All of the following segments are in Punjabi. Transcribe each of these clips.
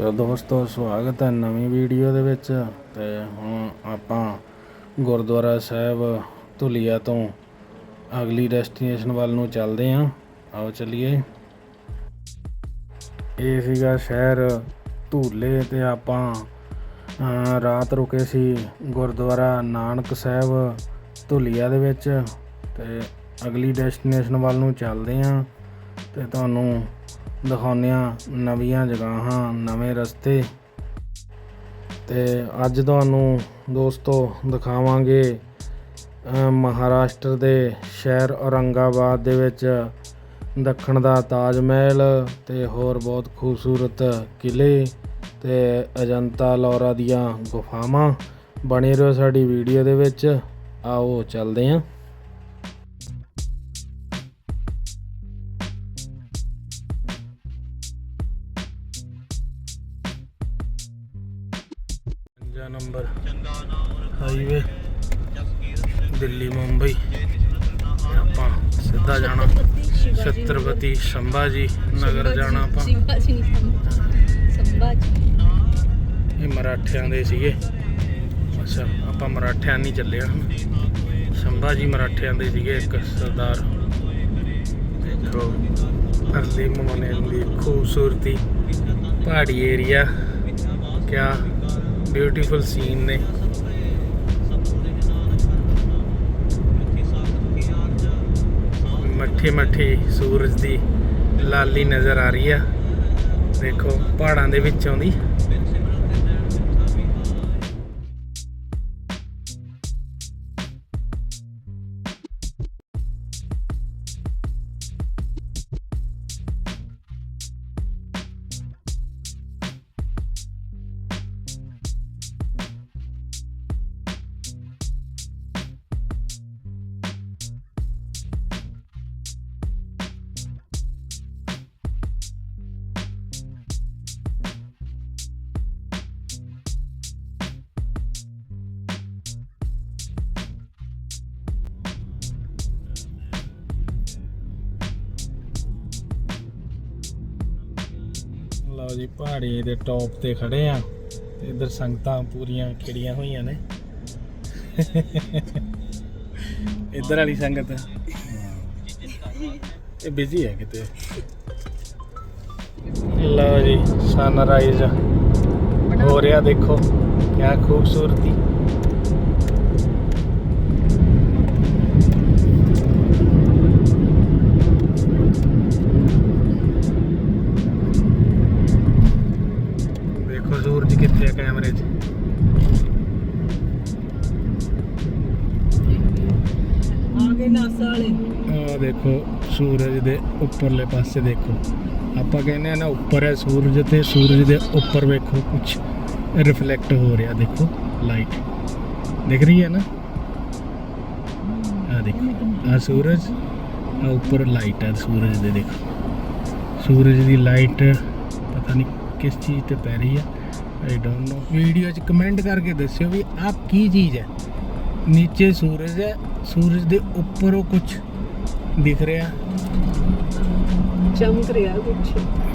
ਸੋ ਦੋਸਤੋ, ਸਵਾਗਤ ਹੈ ਨਵੀਂ ਵੀਡੀਓ ਦੇ ਵਿੱਚ। ਤੇ ਹੁਣ ਆਪਾਂ ਗੁਰਦੁਆਰਾ ਸਾਹਿਬ ਧੁਲੀਆ ਤੋਂ ਅਗਲੀ ਡੈਸਟੀਨੇਸ਼ਨ ਵੱਲ ਨੂੰ ਚੱਲਦੇ ਹਾਂ। ਆਓ ਚੱਲੀਏ। ਇਹ ਸੀਗਾ ਸ਼ਹਿਰ ਧੂਲੇ ਤੇ ਆਪਾਂ ਰਾਤ ਰੁਕੇ ਸੀ ਗੁਰਦੁਆਰਾ ਨਾਨਕ ਸਾਹਿਬ ਧੁਲੀਆ ਦੇ ਵਿੱਚ। ਤੇ ਅਗਲੀ ਡੈਸਟੀਨੇਸ਼ਨ ਵੱਲ ਨੂੰ ਚੱਲਦੇ ਹਾਂ। ਤੇ ਤੁਹਾਨੂੰ ਦਿਖਾਉਂਦੇ ਹਾਂ ਨਵੀਆਂ ਜਗ੍ਹਾਵਾਂ, ਨਵੇਂ ਰਸਤੇ। ਤੇ ਅੱਜ ਤੁਹਾਨੂੰ ਦੋਸਤੋ ਦਿਖਾਵਾਂਗੇ ਮਹਾਰਾਸ਼ਟਰ ਦੇ ਸ਼ਹਿਰ ਔਰੰਗਾਬਾਦ ਦੇ ਵਿੱਚ ਦੱਖਣ ਦਾ ਤਾਜ ਮਹਿਲ ਤੇ ਹੋਰ ਬਹੁਤ ਖੂਬਸੂਰਤ ਕਿਲੇ ਤੇ ਅਜੰਤਾ ਲੋਰਾ ਦੀਆਂ ਗੁਫਾਵਾਂ ਬਣੇ ਰਹੋ ਸਾਡੀ ਵੀਡੀਓ ਦੇ ਵਿੱਚ। ਆਓ, ਚੱਲਦੇ ਹਾਂ। ਹਾਈਵੇ ਦਿੱਲੀ ਮੁੰਬਈ। ਆਪਾਂ ਸਿੱਧਾ ਜਾਣਾ ਛਤਰਪਤੀ ਸ਼ੰਭਾ ਜੀ ਨਗਰ ਜਾਣਾ ਆਪਾਂ। ਸੰਭਾਜੀ ਇਹ ਮਰਾਠਿਆਂ ਦੇ ਸੀਗੇ। ਅੱਛਾ ਆਪਾਂ ਮਰਾਠਿਆਂ ਨਹੀਂ ਚੱਲੇ ਸੰਭਾ ਜੀ ਮਰਾਠਿਆਂ ਦੇ ਸੀਗੇ ਇੱਕ ਸਰਦਾਰ। ਦੇਖੋ ਅਰਲੀ ਮੋਨੇ ਦੀ ਖੂਬਸੂਰਤੀ ਪਹਾੜੀ ਏਰੀਆ। ਕਿਆ ਬਿਊਟੀਫੁਲ ਸੀਨ ਨੇ। ਮੱਠੀ ਮੱਠੀ ਸੂਰਜ ਦੀ ਲਾਲੀ ਨਜ਼ਰ ਆ ਰਹੀ ਆ। ਦੇਖੋ, ਪਹਾੜਾਂ ਦੇ ਵਿੱਚੋਂ ਦੀ ਲਓ ਜੀ, ਪਹਾੜੀ ਦੇ ਟੌਪ ਤੇ ਖੜੇ ਆ। ਤੇ ਇਧਰ ਸੰਗਤਾਂ ਪੂਰੀਆਂ ਖਿੜੀਆਂ ਹੋਈਆਂ ਨੇ। ਇਧਰ ਵਾਲੀ ਸੰਗਤ। ਇਹ ਬਿਜ਼ੀ ਹੈ ਕਿਤੇ? ਲਓ ਜੀ ਸਨਰਾਈਜ਼ ਹੋ ਰਿਹਾ ਦੇਖੋ, ਕਿਆ ਖੂਬਸੂਰਤੀ। ਖਿੱਚਿਆ ਕੈਮਰੇ 'ਚ। ਆ ਆ ਦੇਖੋ ਸੂਰਜ ਦੇ ਉੱਪਰਲੇ ਪਾਸੇ ਦੇਖੋ। ਆਪਾਂ ਕਹਿੰਦੇ ਆ ਨਾ ਉੱਪਰ ਹੈ ਸੂਰਜ ਤੇ ਸੂਰਜ ਦੇ ਉੱਪਰ ਵੇਖੋ ਕੁਝ ਰਿਫਲੈਕਟ ਹੋ ਰਿਹਾ ਦੇਖੋ ਲਾਈਟ ਦਿਖ ਰਹੀ ਹੈ ਨਾ? ਆ ਦੇਖੋ ਆ ਸੂਰਜ ਆ ਉੱਪਰ ਲਾਈਟ ਹੈ ਸੂਰਜ ਦੇ ਦੇਖੋ। ਸੂਰਜ ਦੀ ਲਾਈਟ ਪਤਾ ਨਹੀਂ ਕਿਸ ਚੀਜ਼ ਤੇ ਪੈ ਰਹੀ ਹੈ। ਆਈ ਡੋਨਟ ਨੋ ਵੀਡੀਓ 'ਚ ਕਮੈਂਟ ਕਰਕੇ ਦੱਸਿਓ ਵੀ ਆਪ ਕੀ ਚੀਜ਼ ਹੈ ਨੀਚੇ ਸੂਰਜ ਹੈ ਸੂਰਜ ਦੇ ਉੱਪਰ ਉਹ ਕੁਝ ਦਿਖ ਰਿਹਾ चमक रहा कुछ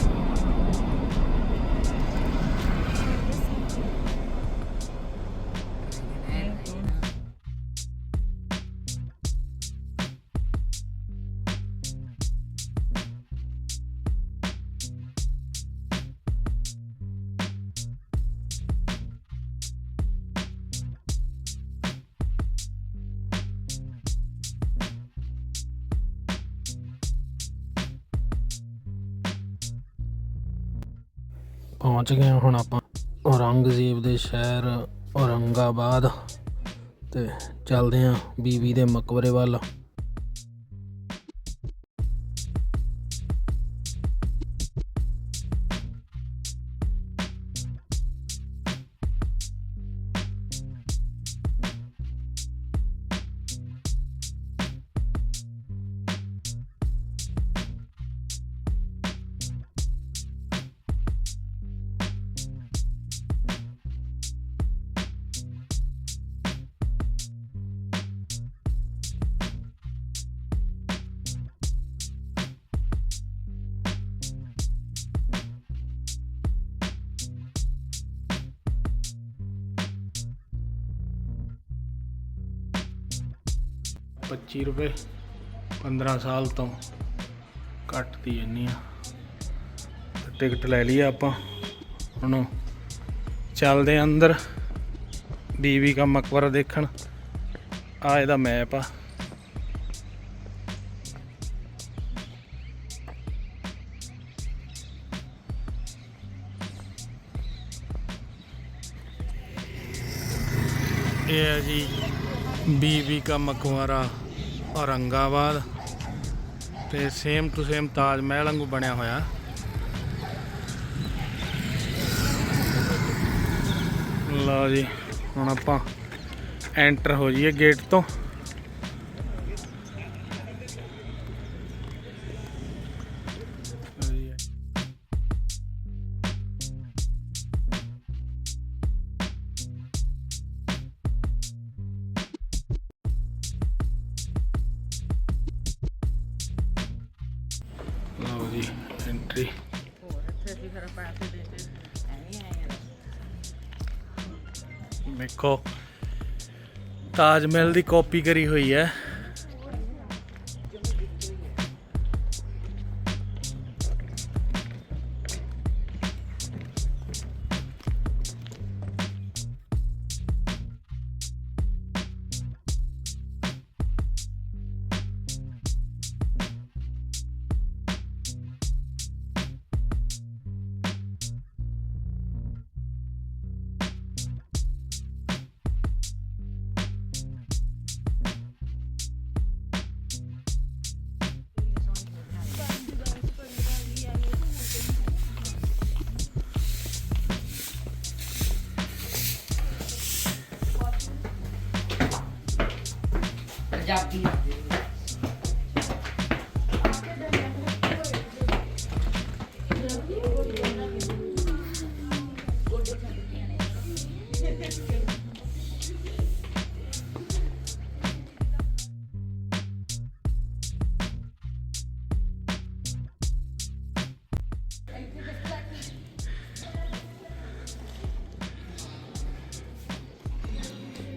ਪਹੁੰਚ ਗਏ ਹਾਂ ਹੁਣ ਆਪਾਂ ਔਰੰਗਜ਼ੇਬ ਦੇ ਸ਼ਹਿਰ ਔਰੰਗਾਬਾਦ ਤੇ ਚੱਲਦੇ ਹਾਂ ਬੀਬੀ ਦੇ ਮਕਬਰੇ ਵੱਲ। 25 ਰੁਪਏ 15 ਸਾਲ ਤੋਂ ਘੱਟ ਦੀ ਇੰਨੀ ਆ। ਟਿਕਟ ਲੈ ਲਈ ਆਪਾਂ। ਹੁਣ ਚੱਲਦੇ ਆ ਅੰਦਰ ਬੀਵੀ ਦਾ ਮਕਬਰਾ ਦੇਖਣ। ਆ ਇਹਦਾ ਮੈਪ ਆ। ਇਹ ਹੈ ਜੀ ਬੀਬੀ ਕਾ ਮਕਬਰਾ, ਔਰੰਗਾਬਾਦ ਤੇ same to same Taj Mahal ਵਾਂਗੂ ਬਣਿਆ ਹੋਇਆ। ਲਓ ਜੀ, ਹੁਣ ਆਪਾਂ ਐਂਟਰ ਹੋ ਜਾਈਏ ਗੇਟ ਤੋਂ। ਐਂਟਰੀ ਦੇਖੋ ਤਾਜ ਮਹਿਲ ਦੀ ਕਾਪੀ ਕਰੀ ਹੋਈ ਹੈ।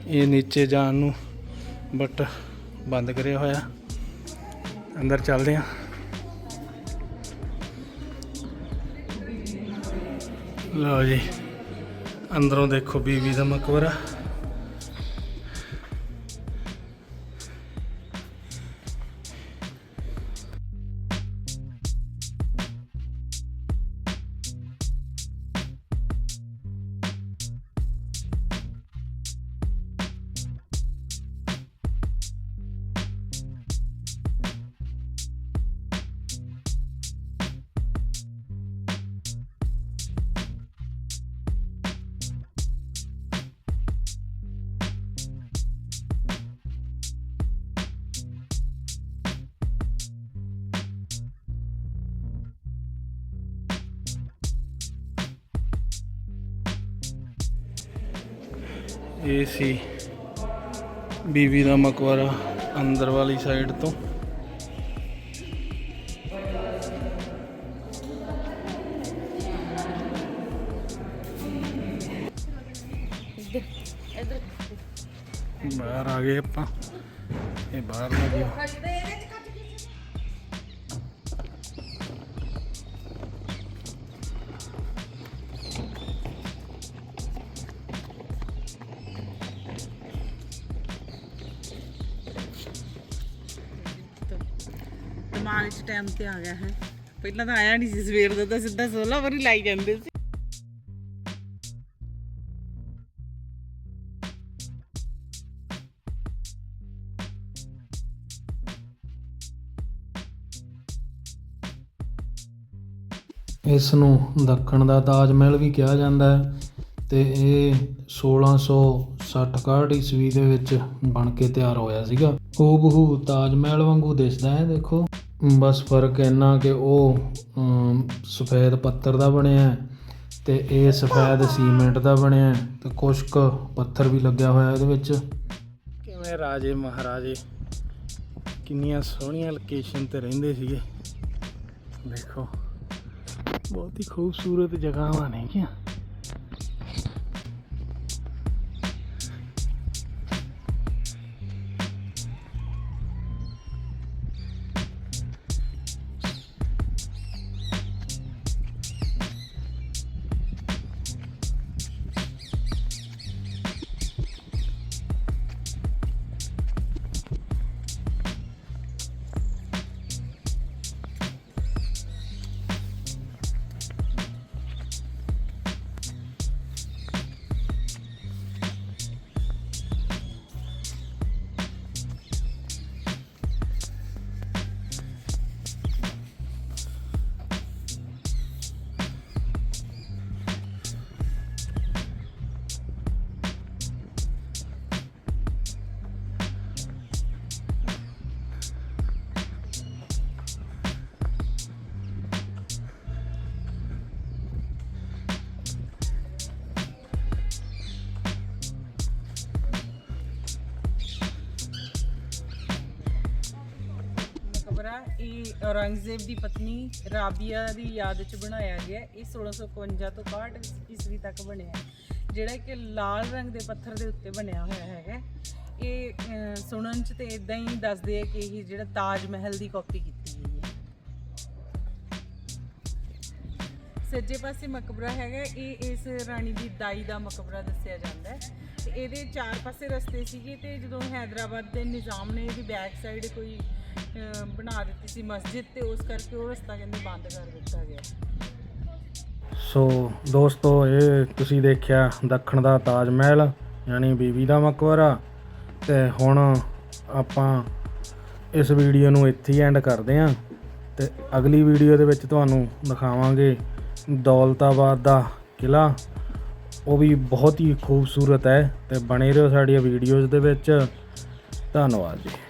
ਇਹ ਨੀਚੇ ਜਾਣ ਨੂੰ ਬਟ ਬੰਦ ਕਰਿਆ ਹੋਇਆ। ਅੰਦਰ ਚੱਲਦੇ ਆ ਲਓ ਜੀ ਅੰਦਰੋਂ ਦੇਖੋ ਬੀਵੀ ਦਾ ਮਕਬਰਾ। ਇਹ ਸੀ, ਬੀਵੀ ਦਾ ਮਕਬਰਾ ਅੰਦਰ ਵਾਲੀ ਸਾਈਡ ਤੋਂ। ਬਾਹਰ ਆ ਗਏ ਆਪਾਂ। ਇਹ ਬਾਹਰ ਲੱਗ। ਗਿਆ ਟਾਈਮ ਤੇ ਆ ਗਿਆ ਹੈ। ਪਹਿਲਾਂ ਤਾਂ ਆਇਆ ਨਹੀਂ ਸੀ ਸਵੇਰ ਦਾ, ਤਾਂ ਸਿੱਧਾ 16 ਵਾਰੀ ਲਾਈ ਜਾਂਦੇ ਸੀ। ਇਸ ਨੂੰ ਦੱਖਣ ਦਾ ਤਾਜ ਮਹਿਲ ਵੀ ਕਿਹਾ ਜਾਂਦਾ ਹੈ ਤੇ ਇਹ 1660 ਈਸਵੀ ਦੇ ਵਿੱਚ ਬਣ ਕੇ ਤਿਆਰ ਹੋਇਆ ਸੀਗਾ। ਹੂਬਹੂ ਤਾਜ ਮਹਿਲ ਵਾਂਗੂ ਦਿਸਦਾ ਹੈ, ਦੇਖੋ। ਬਸ ਫ਼ਰਕ ਇੰਨਾ ਕਿ ਉਹ ਸਫੈਦ ਪੱਥਰ ਦਾ ਬਣਿਆ ਅਤੇ ਇਹ ਸਫੈਦ ਸੀਮੈਂਟ ਦਾ ਬਣਿਆ ਅਤੇ ਕੁਛ ਕੁ ਪੱਥਰ ਵੀ ਲੱਗਿਆ ਹੋਇਆ ਇਹਦੇ ਵਿੱਚ। ਕਿਵੇਂ ਰਾਜੇ ਮਹਾਰਾਜੇ? ਕਿੰਨੀਆਂ ਸੋਹਣੀਆਂ ਲੋਕੇਸ਼ਨ ਤੇ ਰਹਿੰਦੇ ਸੀਗੇ। ਦੇਖੋ ਬਹੁਤ ਹੀ ਖੂਬਸੂਰਤ ਜਗ੍ਹਾਵਾਂ ਨੇ ਕੀ ਮਕਬਰਾ ਔਰੰਗਜ਼ੇਬ ਦੀ ਪਤਨੀ ਰਾਬੀਆ ਦੀ ਯਾਦ ਚ ਬਣਾਇਆ ਗਿਆ ਹੈ। ਇਹ 1651 ਤੋਂ 61 ਈਸਵੀ ਤੱਕ ਬਣਿਆ ਹੈ। ਜਿਹੜਾ ਕਿ ਲਾਲ ਰੰਗ ਦੇ ਪੱਥਰ ਦੇ ਉੱਤੇ ਬਣਿਆ ਹੋਇਆ ਹੈਗਾ ਇਹ ਅਹ, ਸੁਣਨ ਚ ਤੇ ਇਦਾਂ ਹੀ ਦੱਸਦੇ ਆ ਕਿ ਇਹ ਜਿਹੜਾ ਤਾਜ ਮਹਿਲ ਦੀ ਕਾਪੀ ਕੀਤੀ ਗਈ ਹੈ ਸੱਜੇ ਪਾਸੇ ਮਕਬਰਾ ਹੈਗਾ ਇਹ ਇਸ ਰਾਣੀ ਦੀ ਦਾਈ ਦਾ ਮਕਬਰਾ ਦੱਸਿਆ ਜਾਂਦਾ ਹੈ ਤੇ ਇਹਦੇ ਚਾਰ ਪਾਸੇ ਰਸਤੇ ਸੀਗੇ ਤੇ ਜਦੋਂ ਹੈਦਰਾਬਾਦ ਦੇ ਨਿਜ਼ਾਮ ਨੇ ਇਹਦੀ ਬੈਕ ਸਾਈਡ ਕੋਈ ਅਹ, ਬਣਾ ਦਿੱਤੀ ਮਸਜਿਦ ਤੇ ਉਸ ਕਰਕੇ ਉਹ ਰਸਤਾ ਕਹਿੰਦੇ ਬੰਦ ਕਰ ਦਿੱਤਾ ਗਿਆ। ਸੋ ਦੋਸਤੋ, ਇਹ ਤੁਸੀਂ ਦੇਖਿਆ ਦੱਖਣ ਦਾ ਤਾਜ ਮਹਿਲ, ਯਾਨੀ ਬੀਬੀ ਦਾ ਮਕਬਰਾ। ਤੇ ਹੁਣ ਆਪਾਂ ਇਸ ਵੀਡੀਓ ਨੂੰ ਇੱਥੇ ਹੀ ਐਂਡ ਕਰਦੇ ਹਾਂ। ਤੇ ਅਗਲੀ ਵੀਡੀਓ ਦੇ ਵਿੱਚ ਤੁਹਾਨੂੰ ਦਿਖਾਵਾਂਗੇ ਦੌਲਤਾਬਾਦ ਦਾ ਕਿਲਾ ਉਹ ਵੀ ਬਹੁਤ ਹੀ ਖੂਬਸੂਰਤ ਹੈ ਤੇ ਬਣੇ ਰਹੋ ਸਾਡੀਆਂ ਵੀਡੀਓਜ਼ ਦੇ ਵਿੱਚ। ਧੰਨਵਾਦ ਜੀ।